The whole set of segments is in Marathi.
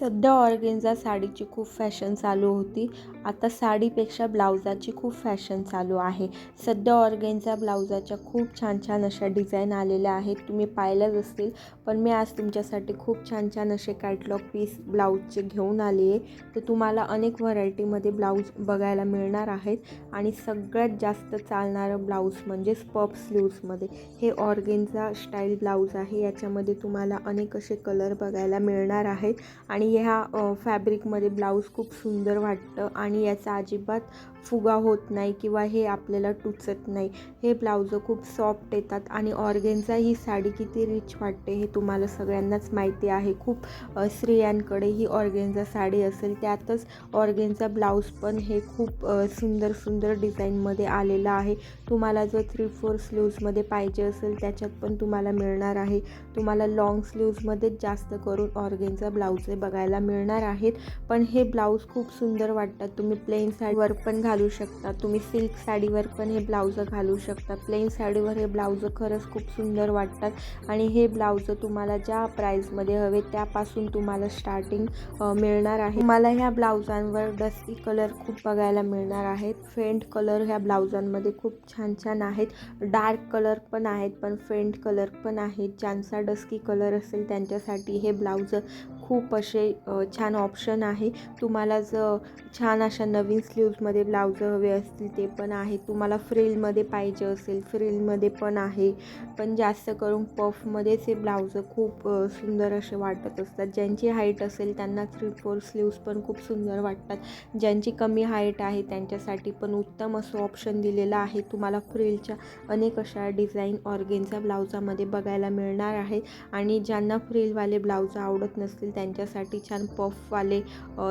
सध्या ऑर्गेन्झा साडीची खूप फॅशन चालू होती. आता साडीपेक्षा ब्लाउजाची खूप फॅशन चालू आहे. सध्या ऑर्गेन्झा ब्लाउजाच्या खूप छान छान अशा डिझाईन आलेल्या आहेत. तुम्ही पाहिल्याच असतील पण मी आज तुमच्यासाठी खूप छान छान असे कॅटलॉग पीस ब्लाऊजचे घेऊन आली आहे. तर तुम्हाला अनेक व्हरायटीमध्ये ब्लाऊज बघायला मिळणार आहेत. आणि सगळ्यात जास्त चालणारं ब्लाऊज म्हणजेच पप स्लीव्समध्ये. हे ऑर्गेन्झा स्टाईल ब्लाऊज आहे. याच्यामध्ये तुम्हाला अनेक असे कलर बघायला मिळणार आहेत. आणि ह्या फॅब्रिकमध्ये ब्लाऊज खूप सुंदर वाटतं आणि याचा अजिबात फुगा होत नाही किंवा हे आपल्याला टुचत नाही. हे ब्लाउज खूप सॉफ्ट येतात आणि ऑर्गेन्झा ही साडी किती रिच वाटते हे तुम्हाला सगळ्यांनाच माहिती आहे. खूप स्त्रियांकडे ही ऑर्गेन्झा साडी असेल त्यातच ऑर्गेन्झा ब्लाऊज पण हे खूप सुंदर सुंदर डिझाईनमध्ये आलेलं आहे. तुम्हाला जर थ्री फोर स्लीव्समध्ये पाहिजे असेल त्याच्यात पण तुम्हाला मिळणार आहे. तुम्हाला लॉंग स्लीव्समध्येच जास्त करून ऑर्गेन्झा ब्लाऊज बघायला मिळणार आहेत. पण हे ब्लाऊज खूप सुंदर वाटतात. तुम्ही प्लेन साडीवर पण घाल घालू शकता. तुम्ही सिल्क साडीवर पण हे ब्लाऊज घालू शकता. प्लेन साडीवर हे ब्लाऊज खरंच खूप सुंदर वाटतात. आणि हे ब्लाउज तुम्हाला ज्या प्राईजमध्ये हवे त्यापासून तुम्हाला स्टार्टिंग मिळणार आहे. तुम्हाला ह्या ब्लाउजांवर डस्की कलर खूप बघायला मिळणार आहेत फेंट कलर ह्या ब्लाउजांमध्ये खूप छान छान आहेत. डार्क कलर पण आहेत पण फेंट कलर पण आहेत. ज्यांचा डस्की कलर असेल त्यांच्यासाठी हे ब्लाउज खूप असे छान ऑप्शन आहे. तुम्हाला जर छान अशा नवीन स्लीव्समध्ये ब्लाऊज हवे असतील ते पण आहे. तुम्हाला फ्रिलमध्ये पाहिजे असेल फ्रिलमध्ये पण आहे. पण जास्त करून पफमध्येच हे ब्लाउज खूप सुंदर असे वाटत असतात. ज्यांची हाईट असेल त्यांना थ्री फोर स्लीव्स पण खूप सुंदर वाटतात. ज्यांची कमी हाईट आहे त्यांच्यासाठी पण उत्तम असं ऑप्शन दिलेलं आहे. तुम्हाला फ्रिलच्या अनेक अशा डिझाईन ऑर्गेन्झा ब्लाऊजामध्ये बघायला मिळणार आहे. आणि ज्यांना फ्रिलवाले ब्लाऊज आवडत नसतील त्यांच्यासाठी छान पफवाले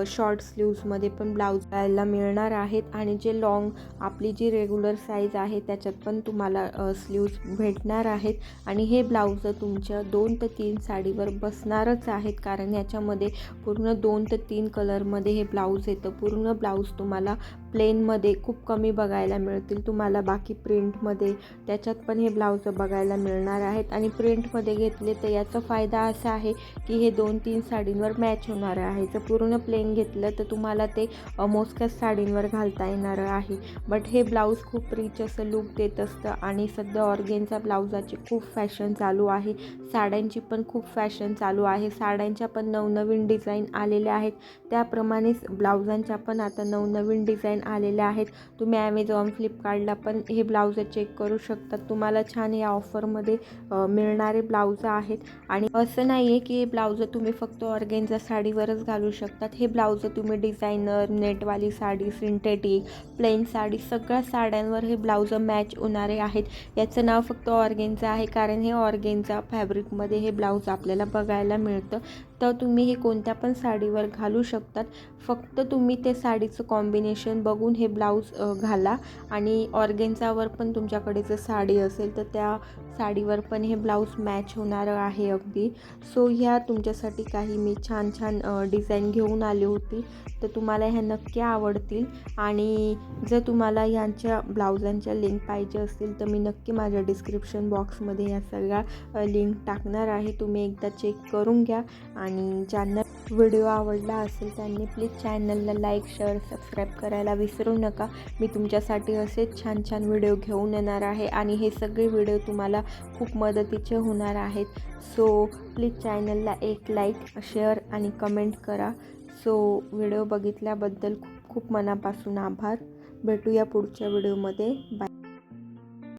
शॉर्ट स्लीव्समध्ये पण ब्लाऊज पाहायला मिळणार आहेत. आणि जे लॉंग आपली जी रेग्युलर साईज आहे त्याच्यात पण तुम्हाला स्लीव्स भेटणार आहेत. आणि हे ब्लाऊज तुमच्या दोन ते तीन साडीवर बसणारच आहेत. कारण याच्यामध्ये पूर्ण दोन ते तीन कलरमध्ये हे ब्लाऊज येतं. पूर्ण ब्लाऊज तुम्हाला प्लेनमध्ये खूप कमी बघायला मिळतील. तुम्हाला बाकी प्रिंटमध्ये त्याच्यात पण हे ब्लाऊज बघायला मिळणार आहेत. आणि प्रिंटमध्ये घेतले तर याचा फायदा असा आहे की हे दोन तीन साडींवर मॅच होणार आहे. जर पूर्ण प्लेन घेतलं तर तुम्हाला ते मोजक्याच साडींवर घालता येणार आहे. बट हे ब्लाऊज खूप रिच असं लुक देत असतं आणि सध्या ऑर्गेनचा ब्लाऊजाची खूप फॅशन चालू आहे. साड्यांची पण खूप फॅशन चालू आहे. साड्यांच्या पण नवनवीन डिझाईन आलेल्या आहेत. त्याप्रमाणेच ब्लाऊजांच्या पण आता नवनवीन डिझाईन आलेल्या आहेत. तुम्ही ॲमेझॉन फ्लिपकार्टला पण हे ब्लाऊज चेक करू शकता. तुम्हाला छान या ऑफरमध्ये मिळणारे ब्लाऊज आहेत. आणि असं नाही आहे की हे ब्लाऊज तुम्ही फक्त ऑर्गेन्झा साडीवरच घालू शकतात. हे ब्लाऊज तुम्ही डिझायनर नेटवाली साडी सिंथेटिक प्लेन साडी सगळ्या साड्यांवर हे ब्लाऊज मॅच होणारे आहेत. याचं नाव फक्त ऑर्गेन्झा आहे कारण हे ऑर्गेन्झा फॅब्रिकमध्ये हे ब्लाऊज आपल्याला बघायला मिळतं. तर तुम्ही हे कोणत्या पण साडीवर घालू शकतात. फक्त तुम्ही ते साडीचं कॉम्बिनेशन बघून हे ब्लाऊज घाला. आणि ऑर्गेन्झावर पण तुमच्याकडे जर साडी असेल तर त्या साडीवर पण हे ब्लाऊज मॅच होणारं आहे अगदी. सो ह्या तुमच्यासाठी काही मी छान छान डिझाईन घेऊन आली होती. तर तुम्हाला ह्या नक्की आवडतील. आणि जर तुम्हाला ह्यांच्या ब्लाऊजांच्या लिंक पाहिजे असतील तर मी नक्की माझ्या डिस्क्रिप्शन बॉक्समध्ये या सगळ्या लिंक टाकणार आहे. तुम्ही एकदा चेक करून घ्या. आणि ज्यांना व्हिडिओ आवडला असेल त्यांनी प्लीज चॅनलला लाईक शेअर सबस्क्राईब करायला विसरू नका. मी तुमच्यासाठी असेच छान छान व्हिडिओ घेऊन येणार आहे आणि हे सगळे व्हिडिओ तुम्हाला खूप मदतीचे होणार आहेत. सो प्लीज चॅनलला एक लाईक शेअर आणि कमेंट करा. सो व्हिडिओ बघितल्याबद्दल खूप खूप मनापासून आभार. भेटूया पुढच्या व्हिडिओमध्ये बाय